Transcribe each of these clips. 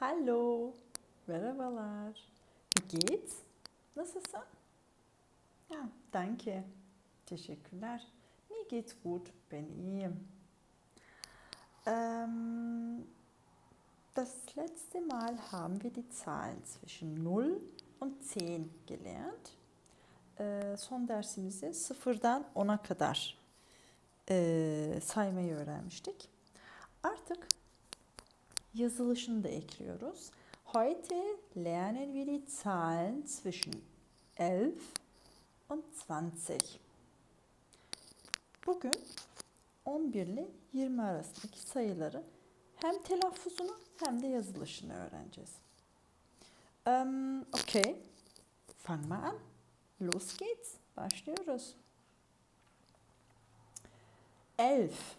Hallo. Merhabalar. Wie geht's? Nasılsın? Ja, danke. Teşekkürler. Mir geht's gut. Ben iyiyim. Ähm, das letzte Mal haben wir die Zahlen zwischen 0 und 10 gelernt. Ee, son dersimizde sıfırdan 10'a kadar e, saymayı öğrenmiştik. Artık yazılışını da ekliyoruz. Heute lernen wir die Zahlen zwischen 11 und 20. Bugün 11 ile 20 arasındaki sayıları hem telaffuzunu hem de yazılışını öğreneceğiz. Um, okay, fang mal an. Los geht's. Başlıyoruz. Elf.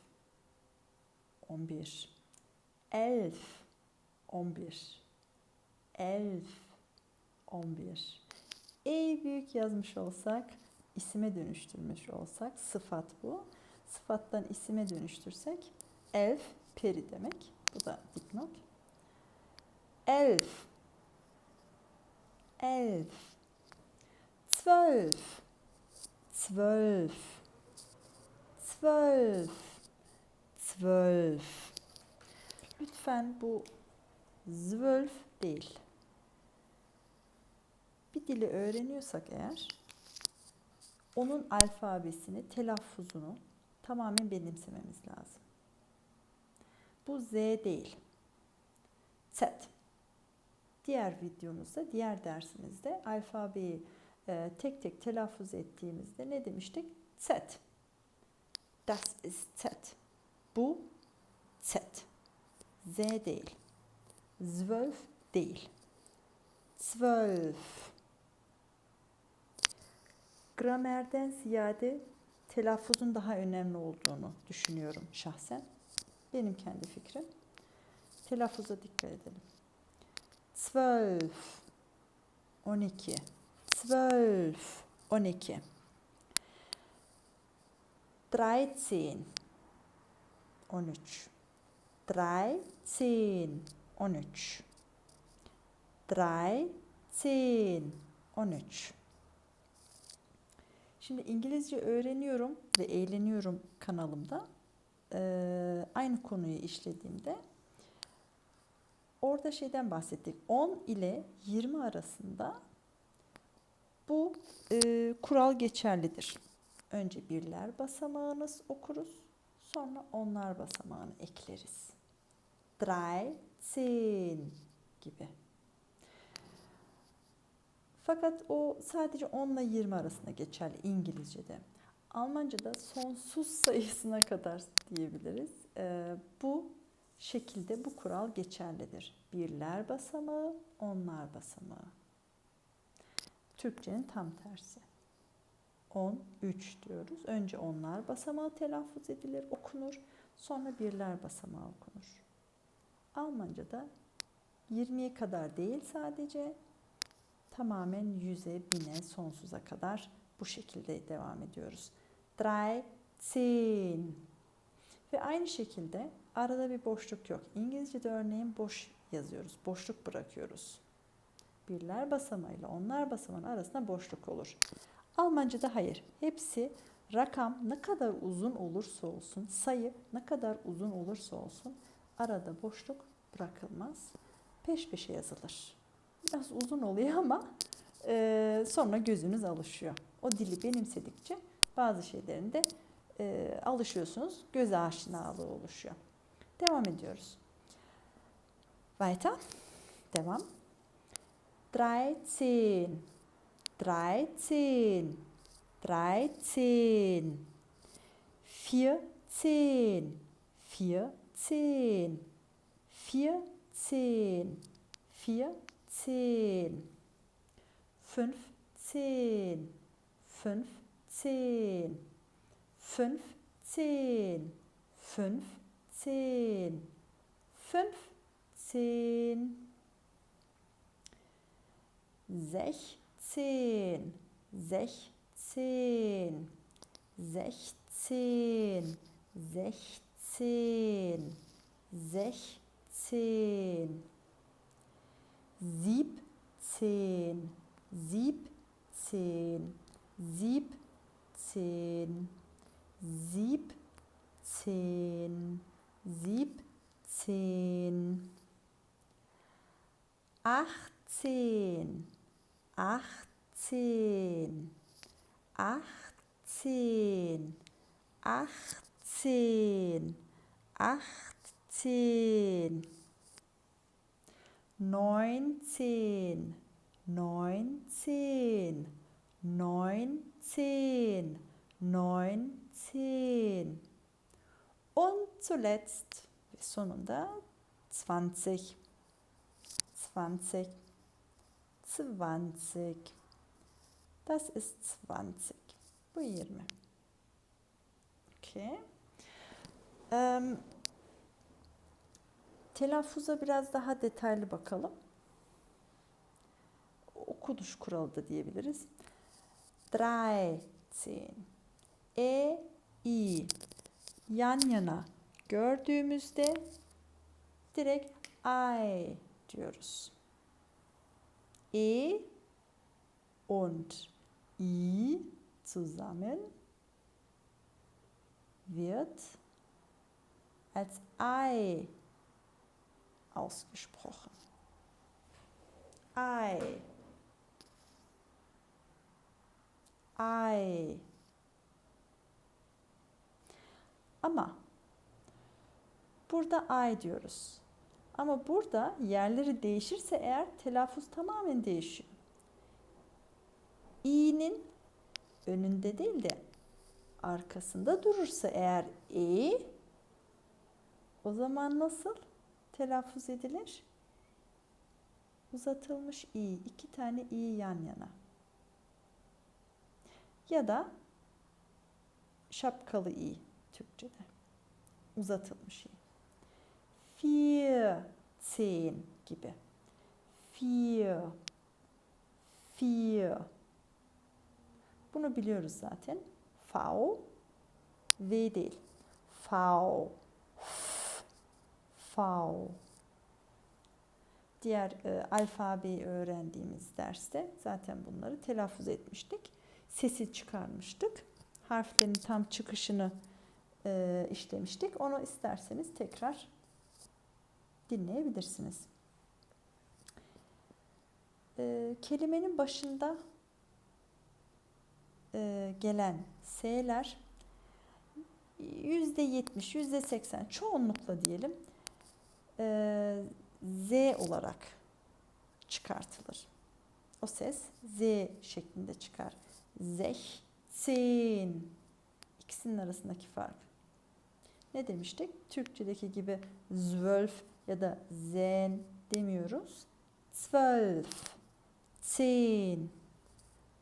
11. Elf. 11. Elf. 11. E büyük yazmış olsak, isime dönüştürmüş olsak, sıfat bu. Sıfattan isime dönüştürsek, elf peri demek. Bu da dipnot. Elf. Elf. Zwölf. Zwölf. Zwölf. Zwölf. Lütfen bu zwölf değil. Bir dili öğreniyorsak eğer onun alfabesini, telaffuzunu tamamen benimsememiz lazım. Bu Z değil. Z. Diğer videomuzda, diğer dersimizde alfabeyi e, tek tek telaffuz ettiğimizde ne demiştik? Z. Das ist Z. Bu Z. Z değil. Zwölf değil. Zwölf. Gramerden ziyade telaffuzun daha önemli olduğunu düşünüyorum şahsen. Benim kendi fikrim. Telaffuza dikkat edelim. Zwölf. 12. Zwölf. 12. Dreizehn. 13. Dreizehn. 13. Dreizehn. 13. Şimdi İngilizce öğreniyorum ve eğleniyorum kanalımda. Ee, aynı konuyu işlediğimde orada şeyden bahsettik. 10 ile 20 arasında bu e, kural geçerlidir. Önce birler basamağını okuruz. Sonra onlar basamağını ekleriz. Dreizehn gibi. Fakat o sadece 10 ile 20 arasında geçerli İngilizce'de. Almanca'da sonsuz sayısına kadar diyebiliriz. Ee, bu şekilde bu kural geçerlidir. Birler basamağı, onlar basamağı. Türkçenin tam tersi. 10, 3 diyoruz. Önce onlar basamağı telaffuz edilir, okunur. Sonra birler basamağı okunur. Almanca'da 20'ye kadar değil sadece tamamen yüze, bine, sonsuza kadar bu şekilde devam ediyoruz. Dreizehn. Ve aynı şekilde arada bir boşluk yok. İngilizce'de örneğin boş yazıyoruz. Boşluk bırakıyoruz. Birler basamağıyla onlar basamağının arasında boşluk olur. Almanca'da hayır. Hepsi rakam ne kadar uzun olursa olsun, sayı ne kadar uzun olursa olsun arada boşluk bırakılmaz. Peş peşe yazılır. Biraz uzun oluyor ama e, sonra gözünüz alışıyor. O dili benimsedikçe bazı şeylerinde e, alışıyorsunuz. Göz aşinalığı oluşuyor. Devam ediyoruz. Weiter. Devam. Dreizehn. Dreizehn. Dreizehn. Vierzehn. Vierzehn. Vierzehn. Vierzehn. Fünfzehn. Fünfzehn. Fünfzehn. Fünfzehn. Fünfzehn. Sechzehn. Sechzehn. Sechzehn. Sechzehn. Sechzehn. Siebzehn, siebzehn, siebzehn, siebzehn, siebzehn, achtzehn, achtzehn, achtzehn, achtzehn, achtzehn, neunzehn, neunzehn, neunzehn, neunzehn. Und zuletzt, sonunda 20, 20, 20. Das ist 20. Bu 20. Okay. Em, telaffuza biraz daha detaylı bakalım. Okunuş kuralı da diyebiliriz. Dreizehn. E, i yan yana gördüğümüzde direkt I diyoruz. E und I zusammen wird als I ausgesprochen. I. I. Ama burada I diyoruz. Ama burada yerleri değişirse eğer telaffuz tamamen değişiyor. i'nin önünde değil de arkasında durursa eğer e o zaman nasıl telaffuz edilir? Uzatılmış i, iki tane i yan yana. Ya da şapkalı i Türkçe'de. Uzatılmış i. Vierzehn gibi. Vier. Vier. Bunu biliyoruz zaten. V. V değil. V. Diğer e, alfabeyi öğrendiğimiz derste zaten bunları telaffuz etmiştik. Sesi çıkarmıştık. Harflerin tam çıkışını e, işlemiştik. Onu isterseniz tekrar dinleyebilirsiniz. E, kelimenin başında e, gelen S'ler yüzde yetmiş, yüzde seksen çoğunlukla diyelim e, Z olarak çıkartılır. O ses Z şeklinde çıkar. Zehzehn. İkisinin arasındaki fark. Ne demiştik? Türkçedeki gibi zwölf ya da zen demiyoruz. Zwölf, zehn.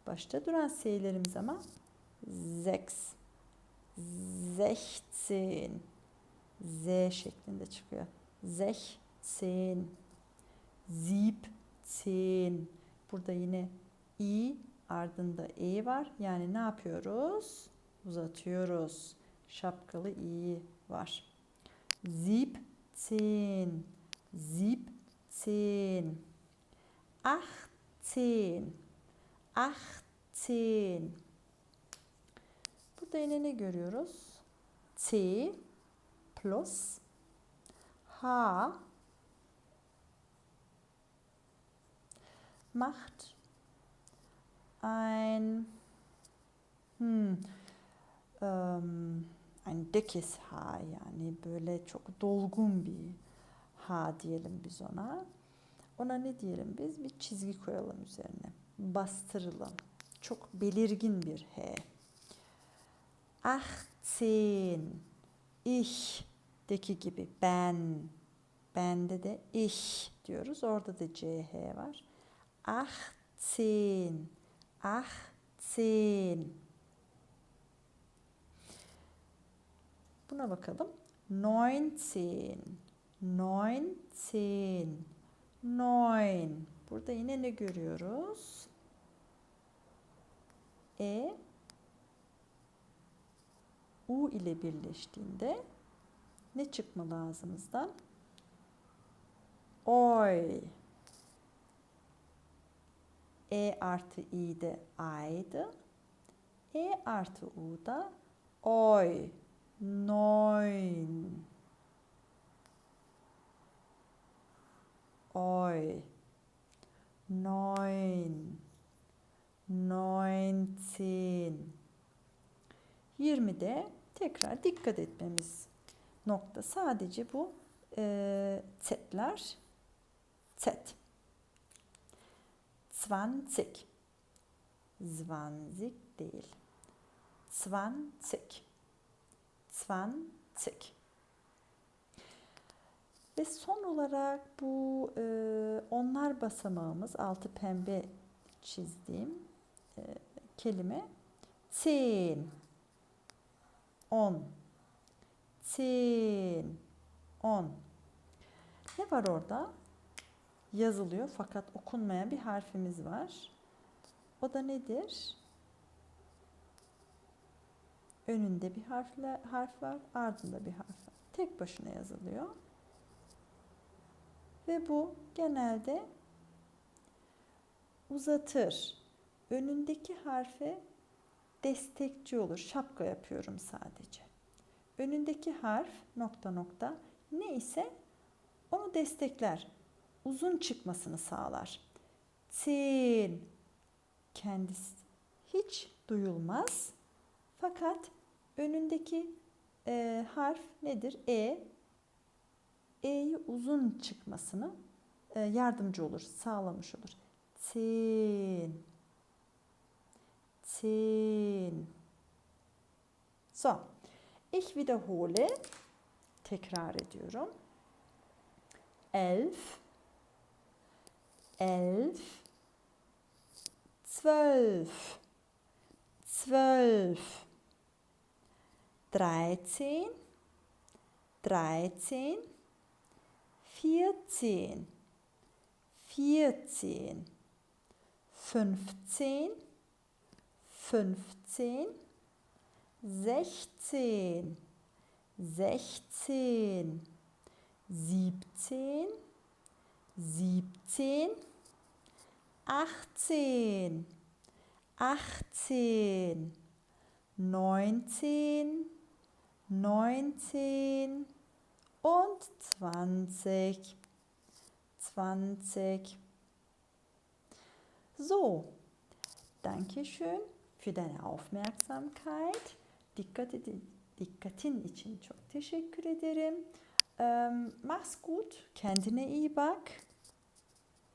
Başta duran S'lerimiz ama sechs, sechzehn. Z şeklinde çıkıyor. Sechzehn, siebzehn. Burada yine i ardında e var. Yani ne yapıyoruz? Uzatıyoruz. Şapkalı i var. Siebzehn, siebzehn, achtzehn, achtzehn. Burada yine ne görüyoruz? T plus H macht ein hmm, ähm, ein dickes H yani böyle çok dolgun bir H diyelim biz ona. Ona ne diyelim biz? Bir çizgi koyalım üzerine. Bastıralım. Çok belirgin bir H. Achtzehn. Ich deki gibi ben. Bende de ich diyoruz. Orada da CH var. Achtzehn. Achtzehn. Buna bakalım. Neunzehn. Neunzehn. Neun. Burada yine ne görüyoruz? E U ile birleştiğinde ne çıkmalı ağzımızdan? Oy. E artı i'de aydı. E artı u'da oy. Neun. Oy. Neun. Neunzehn. 20'de tekrar dikkat etmemiz nokta sadece bu e, setler set. 20. 20 değil. 20. 20. Ve son olarak bu e, onlar basamağımız altı pembe çizdiğim e, kelime zehn. 10. Zehn. 10. Ne var orada? Yazılıyor fakat okunmayan bir harfimiz var. O da nedir? Önünde bir harfle, harf var, ardında bir harf var. Tek başına yazılıyor. Ve bu genelde uzatır. Önündeki harfe destekçi olur. Şapka yapıyorum sadece. Önündeki harf nokta nokta ne ise onu destekler. Uzun çıkmasını sağlar. Tin kendisi hiç duyulmaz. Fakat önündeki e, harf nedir? E. E'yi uzun çıkmasını e, yardımcı olur, sağlamış olur. Tin. Tin. So. Ich wiederhole. Tekrar ediyorum. Elf. Elf. Zwölf. Zwölf. Dreizehn. Dreizehn. Vierzehn. Vierzehn. Fünfzehn. Fünfzehn. Sechzehn. Sechzehn. Siebzehn. Siebzehn. Achtzehn. Achtzehn. Neunzehn. Neunzehn. Und zwanzig. Zwanzig. So, danke schön für deine Aufmerksamkeit. Dikkat edin, dikkatin için çok teşekkür ederim. Ähm, mach's gut, kendine iyi bak.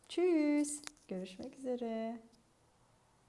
Tschüss, görüşmek üzere.